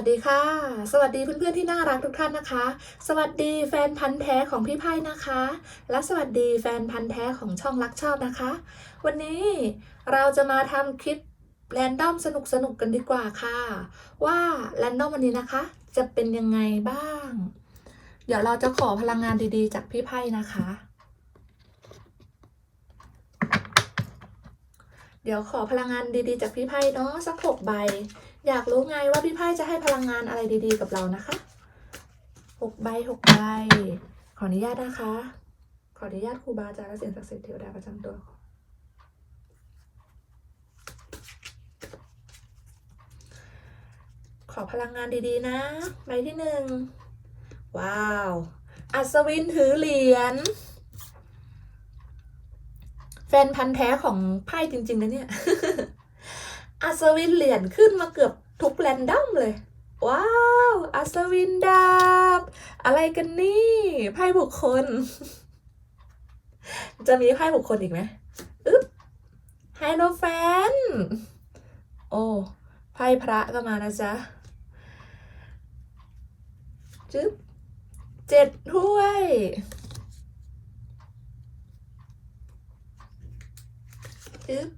วัสดีค่ะ สวัสดีเพื่อนๆที่น่ารักทุกท่านนะคะ สวัสดีแฟนพันธ์แท้ของพี่ไพ่นะคะ และสวัสดีแฟนพันธ์แท้ของช่องรักชอบนะคะ วันนี้เราจะมาทำคลิปแรนดอมสนุกๆกันดีกว่าค่ะ ว่าแรนดอมวันนี้นะคะ จะเป็นยังไงบ้าง เดี๋ยวเราจะขอพลังงานดีๆ จากพี่ไพ่นะคะ เดี๋ยวขอพลังงานดีๆ จากพี่ไพ่เนาะสักหกใบ อยากรู้ไงว่าพี่ไพ่จะให้พลังงานอะไรดีๆ กับเรานะคะหกใบหกใบ ขออนุญาตนะคะ ขออนุญาตครูบาอาจารย์และสิ่งศักดิ์สิทธิ์เทวดาประจำตัว ขอพลังงานดีๆ นะ ใบที่หนึ่ง ว้าว อัศวินถือเหรียญ แฟนพันธ์แท้ของไพ่จริงๆนะเนี่ย อัศวินเหรียญขึ้นมาเกือบทุกแรนดอมเลย ว้าว อัศวินดาบ อะไรกันนี่ไพ่บุคคล จะมีไพ่บุคคลอีกไหมอึ๊บไฮโลแฟน โอ้ไพ่พระก็มานะจ๊ะจึ๊บเจ็ดถ้วยจึ๊บ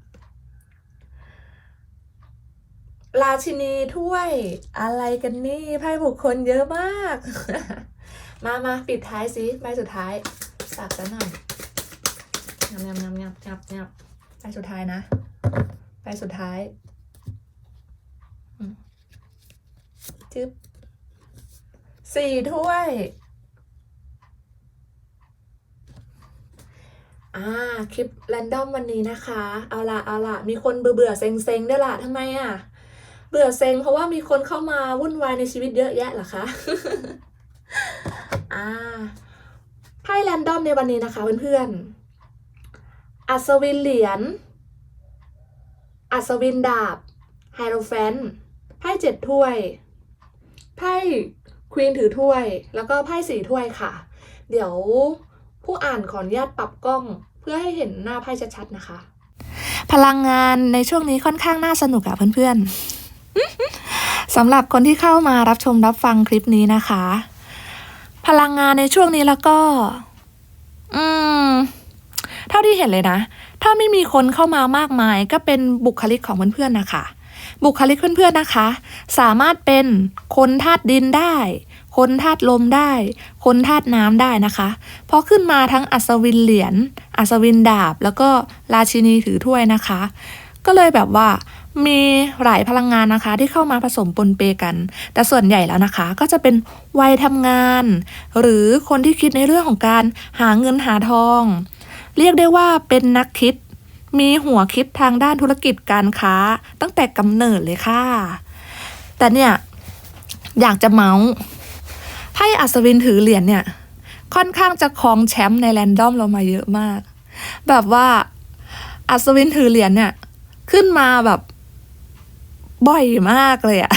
ราชินีถ้วยอะไรกันนี่ไพ่บุคคลเยอะมาก มามาปิดท้ายสิใบสุดท้ายสักซะหน่อยงับงับงับงับงับงับใบสุดท้ายนะใบสุดท้ายจึ๊บสี่ถ้วย อ่า คลิปแรนดอมวันนี้นะคะ เอาละเอาละมีคนเบื่อเบื่อเซ็งเซ็งๆด้วยละทำไมอะ เบื่อเซ็งเพราะว่ามีคนเข้ามาวุ่นวายในชีวิตเยอะแยะหรอคะอ่าไพ่แรนดอมในวันนี้นะคะเพื่อนๆอัศวินเหรียญ อัศวินดาบ ไฮโรแฟน ไพ่เจ็ดถ้วย ไพ่ควีนถือถ้วย แล้วก็ไพ่สี่ถ้วยค่ะ เดี๋ยวผู้อ่านขออนุญาตปรับกล้องเพื่อให้เห็นหน้าไพ่ชัดๆนะคะ พลังงานในช่วงนี้ค่อนข้างน่าสนุกอะเพื่อนๆ สำหรับคนที่เข้ามารับชมรับฟังคลิปนี้นะคะ พลังงานในช่วงนี้แล้วก็ อืม เท่าที่เห็นเลยนะ ถ้าไม่มีคนเข้ามามากมาย ก็เป็นบุคลิกของเพื่อนๆนะคะ บุคลิกเพื่อนๆนะคะ สามารถเป็นคนธาตุดินได้ คนธาตุลมได้ คนธาตุน้ำได้นะคะพอขึ้นมาทั้งอัศวินเหรียญอัศวินดาบ แล้วก็ราชินีถือถ้วยนะคะ ก็เลยแบบว่า มีหลายพลังงานนะคะที่เข้ามาผสมปนเปกัน แต่ส่วนใหญ่แล้วนะคะ ก็จะเป็นวัยทำงาน หรือคนที่คิดในเรื่องของการหาเงินหาทอง เรียกได้ว่าเป็นนักคิด มีหัวคิดทางด้านธุรกิจการค้าตั้งแต่กำเนิดเลยค่ะ แต่เนี่ยอยากจะเมาส์ไพ่อัศวินถือเหรียญเนี่ย ค่อนข้างจะครองแชมป์ในแรนดอมเรามาเยอะมาก แบบว่าอัศวินถือเหรียญเนี่ยขึ้นมาแบบ บ่อยมากเลยอะ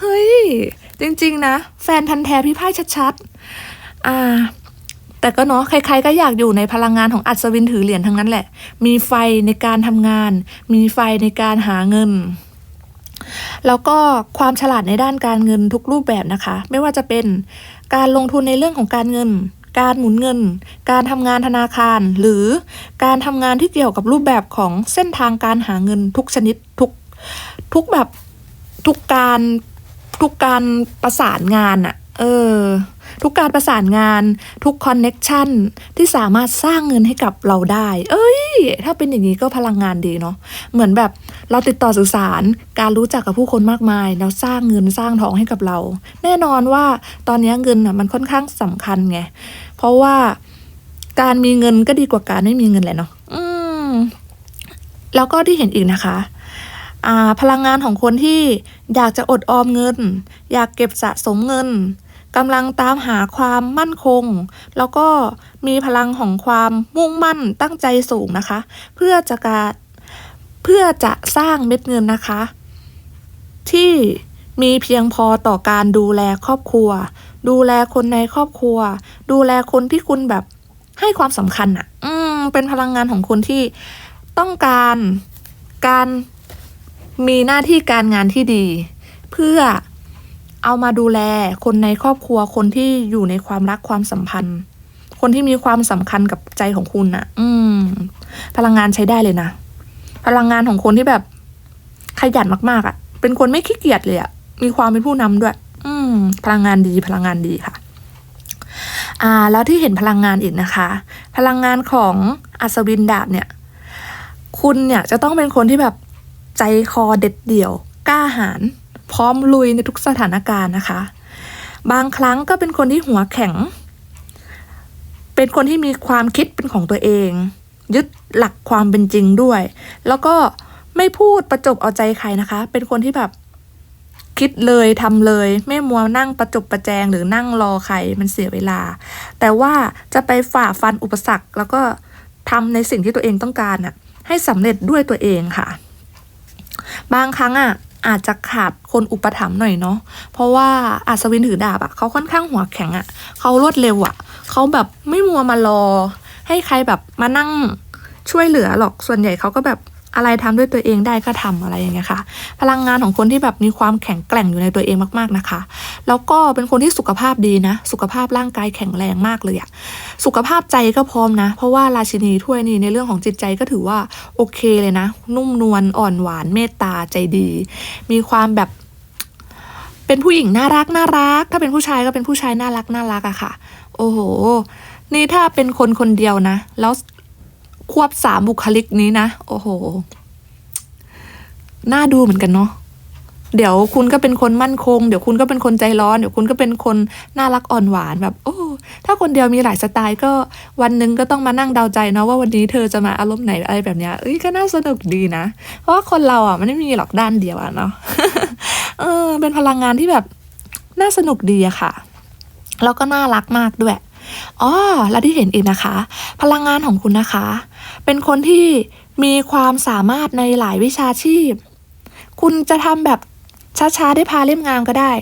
เฮ้ย จริง ๆ นะ แฟนพันธ์แท้พี่ไพ่ชัดๆ อ่า แต่ก็เนาะใครๆก็อยากอยู่ในพลังงานของอัศวินถือเหรียญทั้งนั้นแหละ มีไฟในการทำงาน มีไฟในการหาเงิน แล้วก็ความฉลาดในด้านการเงินทุกรูปแบบนะคะ ไม่ว่าจะเป็นการลงทุนในเรื่องของการเงิน การหมุนเงิน การทำงานธนาคาร หรือการทำงานที่เกี่ยวกับรูปแบบของเส้นทางการหาเงินทุกชนิดทุกทุกแบบทุกการทุกการประสานงานอะเออ ทุกการประสานงาน ทุกคอนเน็กชันที่สามารถสร้างเงินให้กับเราได้ เอ้ย ถ้าเป็นอย่างนี้ก็พลังงานดีเนาะเหมือนแบบเราติดต่อสื่อสารการรู้จักกับผู้คนมากมาย แล้วสร้างเงินสร้างทองให้กับเรา แน่นอนว่าตอนนี้เงินอะมันค่อนข้างสำคัญไง เพราะว่าการมีเงินก็ดีกว่าการไม่มีเงินแหละเนาะอืมแล้วก็ที่เห็นอีกนะคะอ่าพลังงานของคนที่อยากจะอดออมเงิน อยากเก็บสะสมเงินกำลังตามหาความมั่นคง แล้วก็มีพลังของความมุ่งมั่นตั้งใจสูงนะคะ เพื่อจะการเพื่อจะสร้างเม็ดเงินนะคะ ที่มีเพียงพอต่อการดูแลครอบครัว ดูแลคนในครอบครัว ดูแลคนที่คุณแบบให้ความสำคัญอะ่ะ อืม เป็นพลังงานของคนที่ต้องการการมีหน้าที่การงานที่ดี เพื่อเอามาดูแลคนในครอบครัวคนที่อยู่ในความรักความสัมพันธ์ คนที่มีความสำคัญกับใจของคุณน่ะ อืม พลังงานใช้ได้เลยนะพลังงานของคนที่แบบขยันมากๆอะ่ะ เป็นคนไม่ขี้เกียจเลยอะ่ะ มีความเป็นผู้นำด้วย พลังงานดีพลังงานดีค่ะอ่าแล้วที่เห็นพลังงานอีกนะคะ พลังงานของอัศวินดาบเนี่ย คุณเนี่ยจะต้องเป็นคนที่แบบใจคอเด็ดเดี่ยว กล้าหาญพร้อมลุยในทุกสถานการณ์นะคะ บางครั้งก็เป็นคนที่หัวแข็ง เป็นคนที่มีความคิดเป็นของตัวเอง ยึดหลักความเป็นจริงด้วย แล้วก็ไม่พูดประจบเอาใจใครนะคะ เป็นคนที่แบบ คิดเลยทำเลยไม่มัวนั่งประจบประแจงหรือนั่งรอใครมันเสียเวลา แต่ว่าจะไปฝ่าฟันอุปสรรค แล้วก็ทำในสิ่งที่ตัวเองต้องการน่ะให้สำเร็จด้วยตัวเองค่ะ บางครั้งอะอาจจะขาดคนอุปถัมภ์หน่อยเนาะ เพราะว่าอัศวินถือดาบอะเขาค่อนข้างหัวแข็งอะเขารวดเร็วอะเขาแบบไม่มัวมารอ ให้ใครแบบมานั่งช่วยเหลือหรอก ส่วนใหญ่เขาก็แบบ อะไรทำด้วยตัวเองได้ก็ทำอะไรอย่างเงี้ยค่ะ พลังงานของคนที่แบบมีความแข็งแกร่งอยู่ในตัวเองมากๆนะคะ แล้วก็เป็นคนที่สุขภาพดีนะ สุขภาพร่างกายแข็งแรงมากเลยอะสุขภาพใจก็พร้อมนะ เพราะว่าราชินีถ้วยนี่ในเรื่องของจิตใจก็ถือว่าโอเคเลยนะ นุ่มนวลอ่อนหวานเมตตาใจดี มีความแบบ เป็นผู้หญิงน่ารักน่ารัก ถ้าเป็นผู้ชายก็เป็นผู้ชายน่ารักน่ารักอะค่ะ โอ้โห นี่ถ้าเป็นคนคนเดียวนะ แล้ว ควบสามบุคลิกนี้นะ โอ้โห น่าดูเหมือนกันเนาะเดี๋ยวคุณก็เป็นคนมั่นคง เดี๋ยวคุณก็เป็นคนใจร้อน เดี๋ยวคุณก็เป็นคนน่ารักอ่อนหวานแบบ โอ้ ถ้าคนเดียวมีหลายสไตล์ก็วันหนึ่งก็ต้องมานั่งเดาใจเนาะว่าวันนี้เธอจะมาอารมณ์ไหนอะไรแบบเนี้ยเอ้ยก็น่าสนุกดีนะ เพราะว่าคนเราอะมันไม่มีหรอกด้านเดียวอะเนาะเออ เป็นพลังงานที่แบบน่าสนุกดีอะค่ะ แล้วก็น่ารักมากด้วยอ๋อและที่เห็นอีกนะคะ พลังงานของคุณนะคะ เป็นคนที่มีความสามารถในหลายวิชาชีพ คุณจะทำแบบช้าๆได้พาเล่มงามก็ได้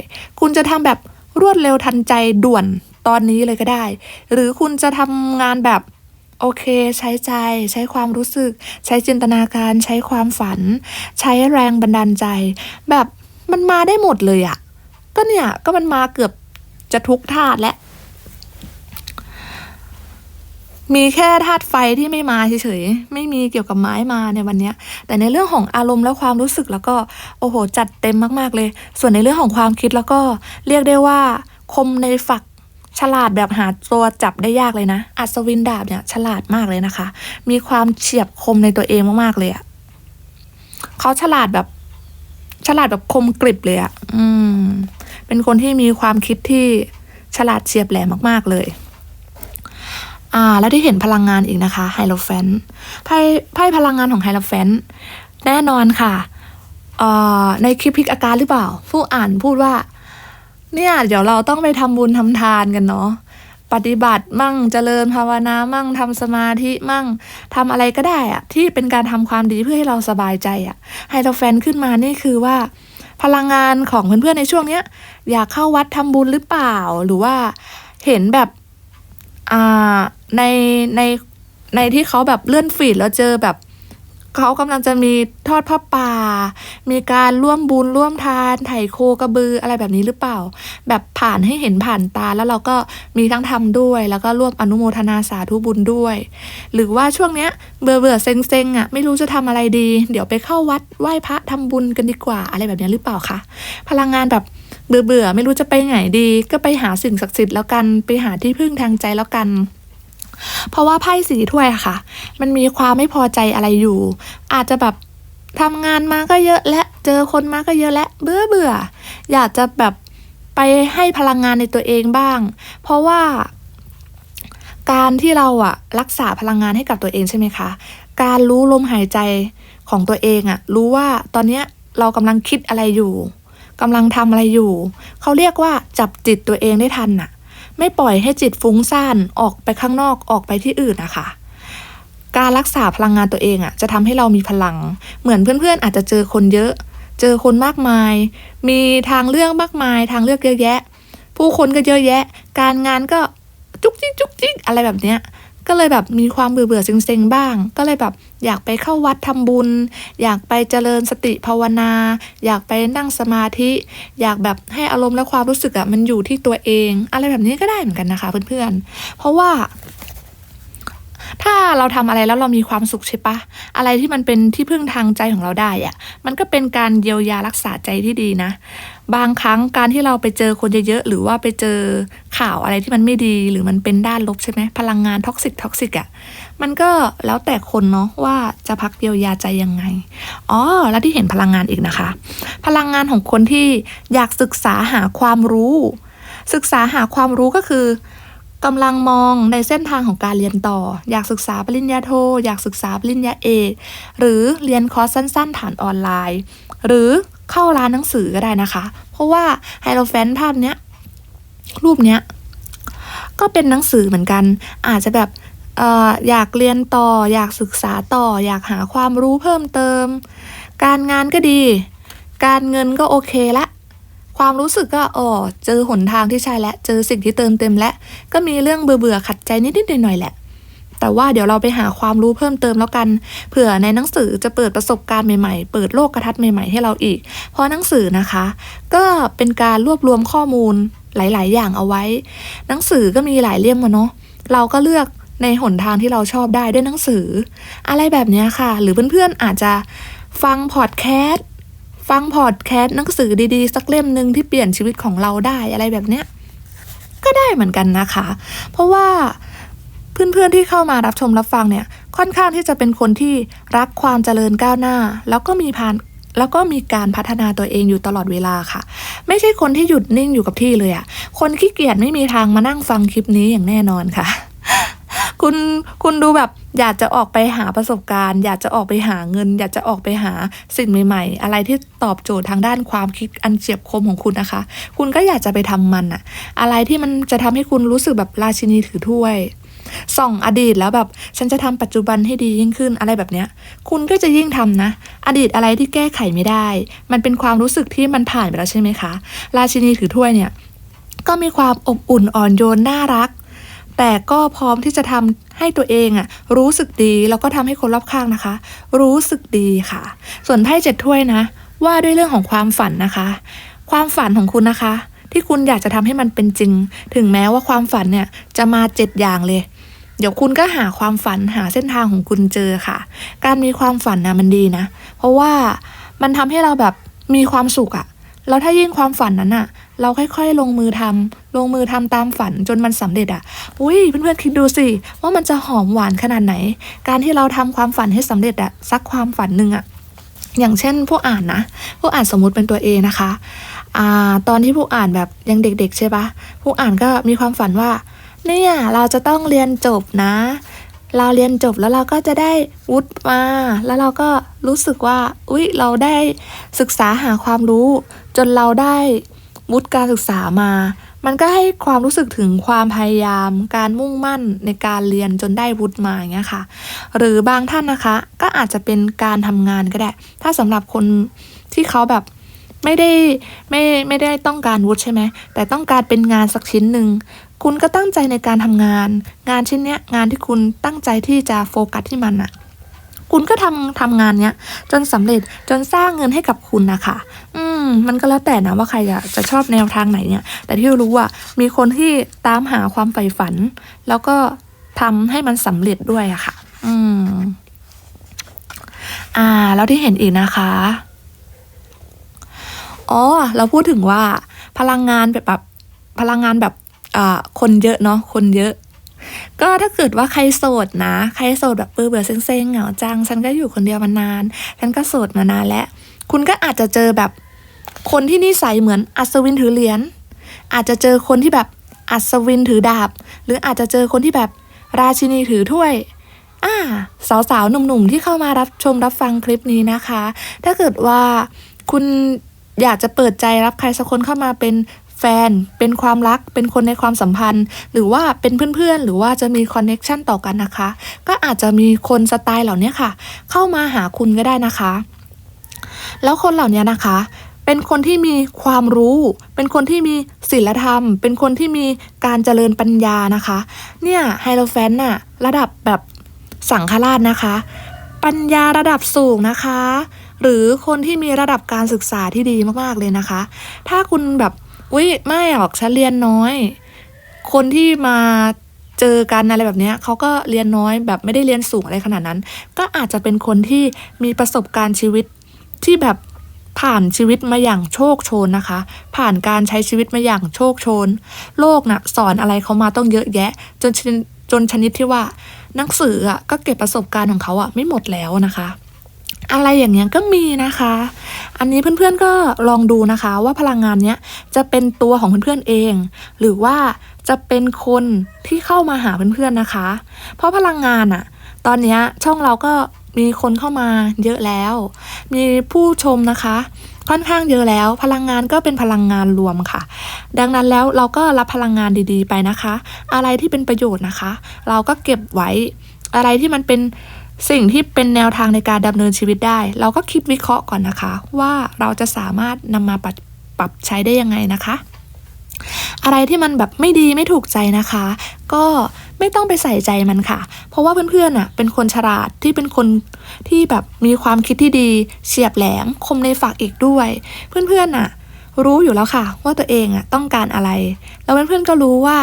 คุณจะทำแบบรวดเร็วทันใจด่วนตอนนี้เลยก็ได้ หรือคุณจะทำงานแบบโอเค ใช้ใจ ใช้ความรู้สึก ใช้จินตนาการ ใช้ความฝัน ใช้แรงบันดาลใจ แบบมันมาได้หมดเลยอะก็เนี่ย ก็มันมาเกือบจะทุกธาตุและ มีแค่ธาตุไฟที่ไม่มาเฉยๆ ไม่มีเกี่ยวกับไม้มาในวันนี้ แต่ในเรื่องของอารมณ์และความรู้สึกแล้วก็โอ้โห จัดเต็มมากๆเลย ส่วนในเรื่องของความคิดแล้วก็เรียกได้ว่า คมในฝักฉลาดแบบหาตัวจับได้ยากเลยนะ อัศวินดาบเนี่ยฉลาดมากเลยนะคะ มีความเฉียบคมในตัวเองมากๆเลยอะเขาฉลาดแบบ ฉลาดแบบคมกริบเลยอะอืม เป็นคนที่มีความคิดที่ฉลาดเฉียบแหลมมากๆเลย อ่า แล้วที่เห็นพลังงานอีกนะคะไฮโลแฟนไพ่ไพ่พลังงานของไฮโลแฟนแน่นอนค่ะในคลิปพิกอาการหรือเปล่า ผู้อ่านพูดว่า เนี่ย เดี๋ยวเราต้องไปทำบุญทำทานกันเนาะปฏิบัติมั่งเจริญภาวนามั่งทำสมาธิมั่งทำอะไรก็ได้อะที่เป็นการทำความดีเพื่อให้เราสบายใจอะไฮโลแฟนขึ้นมานี่คือว่า พลังงานของเพื่อนๆในช่วงเนี้ย อยากเข้าวัดทำบุญหรือเปล่าหรือว่าเห็นแบบ อ่าในในในที่เขาแบบเลื่อนฟีดแล้วเจอแบบเขากำลังจะมีทอดผ้าป่า มีการร่วมบุญร่วมทาน ไถ่โคกระบืออะไรแบบนี้หรือเปล่า แบบผ่านให้เห็นผ่านตาแล้วเราก็มีทั้งทำด้วย แล้วก็ร่วมอนุโมทนาสาธุบุญด้วย หรือว่าช่วงเนี้ยเบื่อเบื่อเซ็งเซ็งอะไม่รู้จะทำอะไรดี เดี๋ยวไปเข้าวัดไหว้พระทำบุญกันดีกว่าอะไรแบบนี้หรือเปล่าคะพลังงานแบบ เบื่อเบื่อไม่รู้จะไปไหนดี ก็ไปหาสิ่งศักดิ์สิทธิ์แล้วกัน ไปหาที่พึ่งทางใจแล้วกัน เพราะว่าไพ่สีถ้วยค่ะ มันมีความไม่พอใจอะไรอยู่ อาจจะแบบทำงานมาก็เยอะและเจอคนมาก็เยอะและเบื่อเบื่อ อยากจะแบบไปให้พลังงานในตัวเองบ้าง เพราะว่า การที่เราอะรักษาพลังงานให้กับตัวเองใช่ไหมคะ การรู้ลมหายใจของตัวเองอะรู้ว่าตอนเนี้ยเรากำลังคิดอะไรอยู่ กำลังทำอะไรอยู่ เขาเรียกว่าจับจิตตัวเองได้ทันน่ะ ไม่ปล่อยให้จิตฟุ้งซ่านออกไปข้างนอกออกไปที่อื่นนะคะ การรักษาพลังงานตัวเองอะ่ะจะทำให้เรามีพลัง เหมือนเพื่อนๆ อาจจะเจอคนเยอะ เจอคนมากมาย มีทางเลือกมากมาย ทางเลือกเยอะแยะ ผู้คนก็เยอะแยะ การงานก็จุกจิกจุกจิกอะไรแบบเนี้ย ก็เลยแบบมีความเบื่อเบื่อเซ็งๆบ้าง ก็เลยแบบอยากไปเข้าวัดทำบุญ อยากไปเจริญสติภาวนา อยากไปนั่งสมาธิ อยากแบบให้อารมณ์และความรู้สึกอะมันอยู่ที่ตัวเอง อะไรแบบนี้ก็ได้เหมือนกันนะคะเพื่อนๆ เพราะว่าถ้าเราทำอะไรแล้วเรามีความสุขใช่ปะอะไรที่มันเป็นที่พึ่งทางใจของเราได้อะมันก็เป็นการเยียวยารักษาใจที่ดีนะ บางครั้งการที่เราไปเจอคนเยอะๆหรือว่าไปเจอ ข่าวอะไรที่มันไม่ดีหรือมันเป็นด้านลบใช่ไหมพลังงานท็อกซิกท็อกซิกอะมันก็แล้วแต่คนเนาะว่าจะพักเยียวยาใจยังไงอ๋อแล้วที่เห็นพลังงานอีกนะคะ พลังงานของคนที่อยากศึกษาหาความรู้ ศึกษาหาความรู้ก็คือกำลังมองในเส้นทางของการเรียนต่อ อยากศึกษาปริญญาโท อยากศึกษาปริญญาเอก หรือเรียนคอร์สสั้นๆฐานออนไลน์ หรือเข้าร้านหนังสือก็ได้นะคะ เพราะว่าไฮโลแฟนภาพเนี้ย รูปเนี้ยก็เป็นหนังสือเหมือนกัน อาจจะแบบเอ่ออยากเรียนต่อ อยากศึกษาต่อ อยากหาความรู้เพิ่มเติม การงานก็ดี การเงินก็โอเคละ ความรู้สึกก็อ๋อเจอหนทางที่ใช่และ เจอสิ่งที่เติมเต็มและ ก็มีเรื่องเบื่อเบื่อๆขัดใจนิดๆหน่อยๆแหละ แต่ว่าเดี๋ยวเราไปหาความรู้เพิ่มเติมแล้วกัน เผื่อในหนังสือจะเปิดประสบการณ์ใหม่ๆ เปิดโลกกระทัดใหม่ๆให้เราอีก เพราะหนังสือนะคะ ก็เป็นการรวบรวมข้อมูล หลาย ๆ อย่างเอาไว้ หนังสือก็มีหลายเล่มอะเนาะเราก็เลือกในหนทางที่เราชอบได้ด้วยหนังสือ อะไรแบบนี้ค่ะ หรือเพื่อนๆอาจจะฟังพอดแคสต์ฟังพอดแคสต์หนังสือดีๆ สักเล่มหนึ่งที่เปลี่ยนชีวิตของเราได้อะไรแบบเนี้ยก็ได้เหมือนกันนะคะ เพราะว่าเพื่อนๆที่เข้ามารับชมรับฟังเนี่ยค่อนข้างที่จะเป็นคนที่รักความเจริญก้าวหน้า แล้วก็มีพาน แล้วก็มีการพัฒนาตัวเองอยู่ตลอดเวลาค่ะ ไม่ใช่คนที่หยุดนิ่งอยู่กับที่เลยอะคนขี้เกียจไม่มีทางมานั่งฟังคลิปนี้อย่างแน่นอนค่ะ คุณคุณดูแบบอยากจะออกไปหาประสบการณ์ อยากจะออกไปหาเงิน อยากจะออกไปหาสิ่งใหม่ ๆ อะไรที่ตอบโจทย์ทางด้านความคิดอันเฉียบคมของคุณนะคะ คุณก็อยากจะไปทำมันอะอะไรที่มันจะทำให้คุณรู้สึกแบบราชินีถือถ้วย ส่องอดีตแล้วแบบฉันจะทำปัจจุบันให้ดียิ่งขึ้นอะไรแบบเนี้ย คุณก็จะยิ่งทำนะ อดีตอะไรที่แก้ไขไม่ได้ มันเป็นความรู้สึกที่มันผ่านไปแล้วใช่ไหมคะ ราชินีถือถ้วยเนี่ย ก็มีความอบอุ่นอ่อนโยนน่ารัก แต่ก็พร้อมที่จะทำให้ตัวเองอะรู้สึกดีแล้วก็ทำให้คนรอบข้างนะคะ รู้สึกดีค่ะ ส่วนไพ่เจ็ดถ้วยนะ ว่าด้วยเรื่องของความฝันนะคะ ความฝันของคุณนะคะที่คุณอยากจะทำให้มันเป็นจริง ถึงแม้ว่าความฝันเนี่ยจะมาเจ็ดอย่างเลย เดี๋ยวคุณก็หาความฝันหาเส้นทางของคุณเจอค่ะ การมีความฝันนะมันดีนะ เพราะว่ามันทำให้เราแบบมีความสุขอะแล้วถ้ายิ่งความฝันนั้นอะเราค่อยๆ ลงมือทำลงมือทำตามฝันจนมันสำเร็จอะอุ้ยเพื่อนๆคิดดูสิ ว่ามันจะหอมหวานขนาดไหน การที่เราทำความฝันให้สำเร็จอะสักความฝันหนึ่งอะอย่างเช่นผู้อ่านนะผู้อ่านสมมุติเป็นตัวเองนะคะอ่าตอนที่ผู้อ่านแบบยังเด็ก ๆ ใช่ปะผู้อ่านก็มีความฝันว่า เนี่ยเราจะต้องเรียนจบนะ เราเรียนจบแล้วเราก็จะได้วุฒิมา แล้วเราก็รู้สึกว่า อุ๊ย เราได้ศึกษาหาความรู้ จนเราได้วุฒิการศึกษามา มันก็ให้ความรู้สึกถึงความพยายาม การมุ่งมั่นในการเรียนจนได้วุฒิมาอย่างเงี้ยค่ะ หรือบางท่านนะคะ ก็อาจจะเป็นการทำงานก็ได้ ถ้าสำหรับคนที่เขาแบบไม่ได้ไม่ไม่ได้ต้องการวุฒิใช่ไหมแต่ต้องการเป็นงานสักชิ้นหนึ่ง คุณก็ตั้งใจในการทำงาน งานชิ้นเนี้ยงานที่คุณตั้งใจที่จะโฟกัสที่มันอะคุณก็ทำทำงานเนี้ยจนสำเร็จจนสร้างเงินให้กับคุณนะคะ อืม มันก็แล้วแต่นะว่าใครอะจะชอบแนวทางไหนเนี่ย แต่ที่รู้ว่ามีคนที่ตามหาความใฝ่ฝัน แล้วก็ทำให้มันสำเร็จด้วยอะค่ะ อืม อ่า แล้วที่เห็นอีกนะคะอ๋อ เราพูดถึงว่าพลังงานแบบแบบพลังงานแบบ คนเยอะเนาะคนเยอะ ก็ถ้าเกิดว่าใครโสดนะ ใครโสดแบบเบื่อเบื่อเซ็งๆเหงาจัง ฉันก็อยู่คนเดียวมานาน ฉันก็โสดมานานแล้ว คุณก็อาจจะเจอแบบคนที่นิสัยเหมือนอัศวินถือเหรียญอาจจะเจอคนที่แบบอัศวินถือดาบ หรืออาจจะเจอคนที่แบบราชินีถือถ้วยอ่าสาวๆหนุ่มๆที่เข้ามารับชมรับฟังคลิปนี้นะคะ ถ้าเกิดว่าคุณอยากจะเปิดใจรับใครสักคนเข้ามาเป็น แฟน เป็นความรัก เป็นคนในความสัมพันธ์ หรือว่าเป็นเพื่อนๆ หรือว่าจะมีคอนเน็กชันต่อกันนะคะ ก็อาจจะมีคนสไตล์เหล่านี้ค่ะ เข้ามาหาคุณก็ได้นะคะ แล้วคนเหล่านี้นะคะเป็นคนที่มีความรู้ เป็นคนที่มีศีลธรรม เป็นคนที่มีการเจริญปัญญานะคะ เนี่ยไฮโลแฟนน่ะระดับแบบสังฆราชนะคะ ปัญญาระดับสูงนะคะ หรือคนที่มีระดับการศึกษาที่ดีมากๆเลยนะคะ ถ้าคุณแบบ อุ้ยไม่หรอกฉันเรียนน้อย คนที่มาเจอกันอะไรแบบนี้เขาก็เรียนน้อยแบบไม่ได้เรียนสูงอะไรขนาดนั้น ก็อาจจะเป็นคนที่มีประสบการณ์ชีวิตที่แบบผ่านชีวิตมาอย่างโชคโชนนะคะ ผ่านการใช้ชีวิตมาอย่างโชคโชน โลกน่ะสอนอะไรเขามาต้องเยอะแยะ จนจนชนิดที่ว่าหนังสืออะก็เก็บประสบการณ์ของเขาอะไม่หมดแล้วนะคะ อะไรอย่างเงี้ยก็มีนะคะ อันนี้เพื่อนๆก็ลองดูนะคะว่าพลังงานเนี้ยจะเป็นตัวของเพื่อนๆเอง หรือว่าจะเป็นคนที่เข้ามาหาเพื่อนๆนะคะ เพราะพลังงานอะตอนเนี้ยช่องเราก็มีคนเข้ามาเยอะแล้ว มีผู้ชมนะคะ ค่อนข้างเยอะแล้ว พลังงานก็เป็นพลังงานรวมค่ะ ดังนั้นแล้วเราก็รับพลังงานดีๆ ไปนะคะ อะไรที่เป็นประโยชน์นะคะ เราก็เก็บไว้ อะไรที่มันเป็น สิ่งที่เป็นแนวทางในการดำเนินชีวิตได้ เราก็คิดวิเคราะห์ก่อนนะคะ ว่าเราจะสามารถนำมาปรับปรับใช้ได้ยังไงนะคะ อะไรที่มันแบบไม่ดีไม่ถูกใจนะคะ ก็ไม่ต้องไปใส่ใจมันค่ะ เพราะว่าเพื่อนๆอะเป็นคนฉลาดที่เป็นคนที่แบบมีความคิดที่ดีเฉียบแหลมคมในฝักอีกด้วย เพื่อนๆอะ รู้อยู่แล้วค่ะ ว่าตัวเองอะต้องการอะไร แล้วเพื่อนๆก็รู้ว่า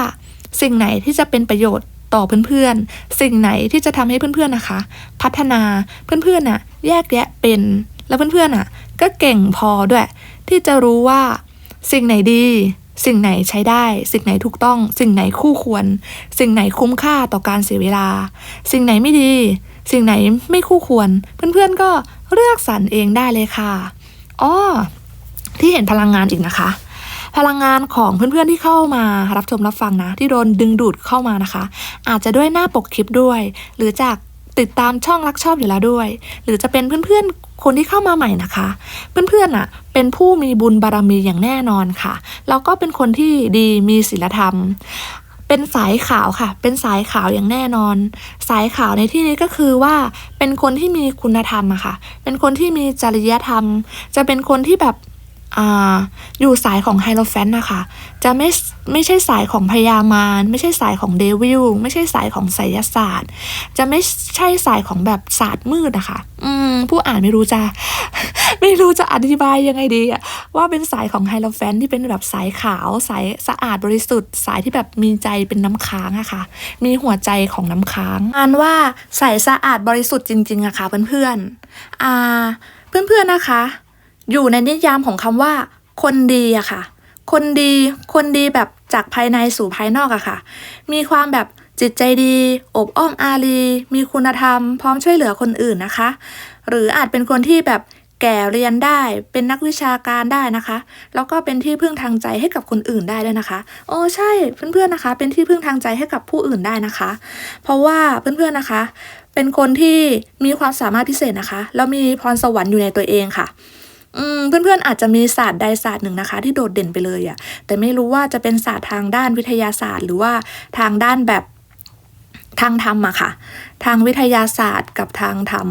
สิ่งไหนที่จะเป็นประโยชน์ ต่อเพื่อนๆ สิ่งไหนที่จะทำให้เพื่อนๆนะคะ พัฒนาเพื่อนๆน่ะแยกแยะเป็น แล้วเพื่อนๆน่ะก็เก่งพอด้วย ที่จะรู้ว่าสิ่งไหนดี สิ่งไหนใช้ได้ สิ่งไหนถูกต้อง สิ่งไหนคู่ควร สิ่งไหนคุ้มค่าต่อการเสียเวลา สิ่งไหนไม่ดี สิ่งไหนไม่คู่ควร เพื่อนๆก็เลือกสรรเองได้เลยค่ะอ้อที่เห็นพลังงานอีกนะคะ พลังงานของเพื่อนๆที่เข้ามารับชมรับฟังนะ ที่โดนดึงดูดเข้ามานะคะ อาจจะด้วยหน้าปกคลิปด้วย หรือจากติดตามช่องรักชอบอยู่แล้วด้วย หรือจะเป็นเพื่อนๆ คนที่เข้ามาใหม่นะคะ เพื่อนๆอะ เป็นผู้มีบุญบารมีอย่างแน่นอนค่ะ แล้วก็เป็นคนที่ดีมีศีลธรรม เป็นสายขาวค่ะ เป็นสายขาวอย่างแน่นอน สายขาวในที่นี้ก็คือว่าเป็นคนที่มีคุณธรรมอะค่ะ เป็นคนที่มีจริยธรรม จะเป็นคนที่แบบ อยู่สายของไฮโลแฟนนะคะ จะไม่ไม่ใช่สายของพยามารไม่ใช่สายของเดวิลไม่ใช่สายของไสยศาสตร์ จะไม่ใช่สายของแบบศาสตร์มืดอะคะ อืม ผู้อ่านไม่รู้จะ ไม่รู้จะอธิบายยังไงดีอะว่าเป็นสายของไฮโลแฟนที่เป็นแบบสายขาว สายสะอาดบริสุทธิ์ สายที่แบบมีใจเป็นน้ำค้างอะค่ะ มีหัวใจของน้ำค้างอ่านว่าใสสะอาดบริสุทธิ์จริงๆอะค่ะเพื่อนๆอ่า เพื่อนๆนะคะ อยู่ในนิยามของคำว่า คนดีอะค่ะ คนดี คนดีแบบจากภายในสู่ภายนอกอะค่ะ มีความแบบจิตใจดี อบอ้อมอารี มีคุณธรรม พร้อมช่วยเหลือคนอื่นนะคะ หรืออาจเป็นคนที่แบบแก่เรียนได้เป็นนักวิชาการได้นะคะ แล้วก็เป็นที่พึ่งทางใจให้กับคนอื่นได้ด้วยนะคะ โอ้ใช่เพื่อนๆนะคะ เป็นที่พึ่งทางใจให้กับผู้อื่นได้นะคะ เพราะว่าเพื่อนๆนะคะ เป็นคนที่มีความสามารถพิเศษนะคะแล้วมีพรสวรรค์อยู่ในตัวเองค่ะ เพื่อนๆอาจจะมีศาสตร์ใดศาสตร์หนึ่งนะคะ ที่โดดเด่นไปเลยอะ่ะแต่ไม่รู้ว่าจะเป็นศาสตร์ทางด้านวิทยาศาสตร์ หรือว่าทางด้านแบบทางธรรมอะค่ะ ทางวิทยาศาสตร์กับทางธรรม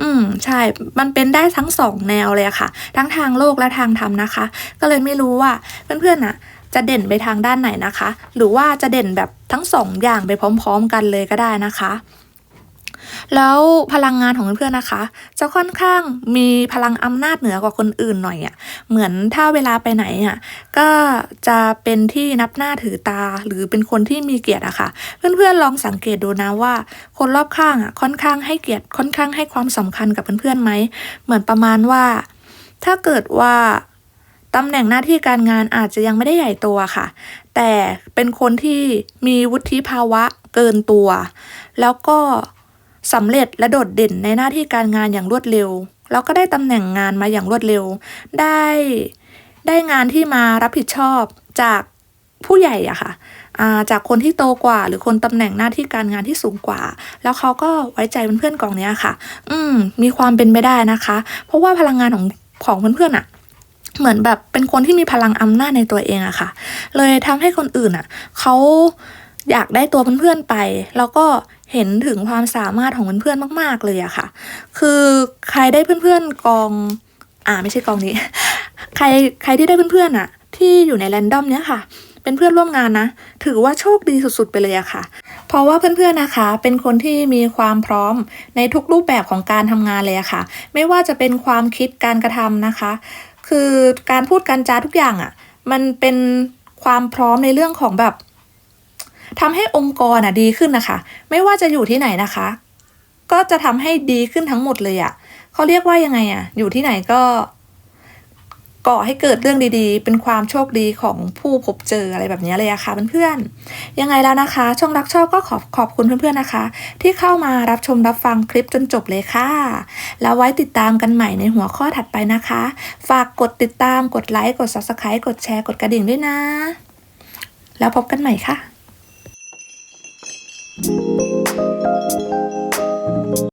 อืมใช่ มันเป็นได้ทั้งสองแนวเลยอะค่ะ ทั้งทางโลกและทางธรรมนะคะ ก็เลยไม่รู้ว่าเพื่อนๆน่ะ จะเด่นไปทางด้านไหนนะคะ หรือว่าจะเด่นแบบทั้งสองอย่างไปพร้อม ๆ กันเลยก็ได้นะคะ แล้วพลังงานของเพื่อนๆนะคะ จะค่อนข้างมีพลังอำนาจเหนือกว่าคนอื่นหน่อยอะ่ะเหมือนถ้าเวลาไปไหนอะ่ะก็จะเป็นที่นับหน้าถือตาหรือเป็นคนที่มีเกียรติอะค่ะ เพื่อนๆลองสังเกตดูนะว่า คนรอบข้างอะ่ะค่อนข้างให้เกียรติค่อนข้างให้ความสำคัญกับเพื่อนๆไหมเหมือนประมาณว่า ถ้าเกิดว่าตำแหน่งหน้าที่การงานอาจจะยังไม่ได้ใหญ่ตอะค่ะ แต่เป็นคนที่มีวุฒิภาวะเกินตัว แล้วก็ สำเร็จและโดดเด่นในหน้าที่การงานอย่างรวดเร็ว แล้วก็ได้ตำแหน่งงานมาอย่างรวดเร็ว ได้ ได้งานที่มารับผิดชอบจากผู้ใหญ่อะค่ะอ่าจากคนที่โตกว่า หรือคนตำแหน่งหน้าที่การงานที่สูงกว่า แล้วเขาก็ไว้ใจเพื่อนๆกองนี้ค่ะ อืม มีความเป็นไปได้นะคะ เพราะว่าพลังงานของของเพื่อนๆอะเหมือนแบบเป็นคนที่มีพลังอำนาจในตัวเองอะค่ะ เลยทำให้คนอื่นอะเขา อยากได้ตัวเพื่อนๆไป แล้วก็เห็นถึงความสามารถของเพื่อนๆมาก ๆ เลยอะค่ะ คือใครได้เพื่อนๆกอง อ่าไม่ใช่กองนี้ ใครใครที่ได้เพื่อนๆอะที่อยู่ในแรนดอมเนี้ยค่ะ เป็นเพื่อนร่วมงานนะ ถือว่าโชคดีสุดๆไปเลยอะค่ะ เพราะว่าเพื่อนๆนะคะ เป็นคนที่มีความพร้อมในทุกรูปแบบของการทำงานเลยอะค่ะ ไม่ว่าจะเป็นความคิดการกระทำนะคะ คือการพูดการจาทุกอย่างอะมันเป็นความพร้อมในเรื่องของแบบ ทำให้องค์กรอะดีขึ้นนะคะ ไม่ว่าจะอยู่ที่ไหนนะคะ ก็จะทำให้ดีขึ้นทั้งหมดเลยอะเขาเรียกว่ายังไงอะอยู่ที่ไหนก็ก่อให้เกิดเรื่องดีๆ เป็นความโชคดีของผู้พบเจออะไรแบบนี้เลยอะค่ะเพื่อนๆ ยังไงแล้วนะคะ ช่องรักชอบก็ขอบขอบคุณเพื่อนๆนะคะ ที่เข้ามารับชมรับฟังคลิปจนจบเลยค่ะ แล้วไว้ติดตามกันใหม่ในหัวข้อถัดไปนะคะ ฝากกดติดตามกดไลค์กด subscribe กดแชร์กดกระดิ่งด้วยนะ แล้วพบกันใหม่ค่ะ Música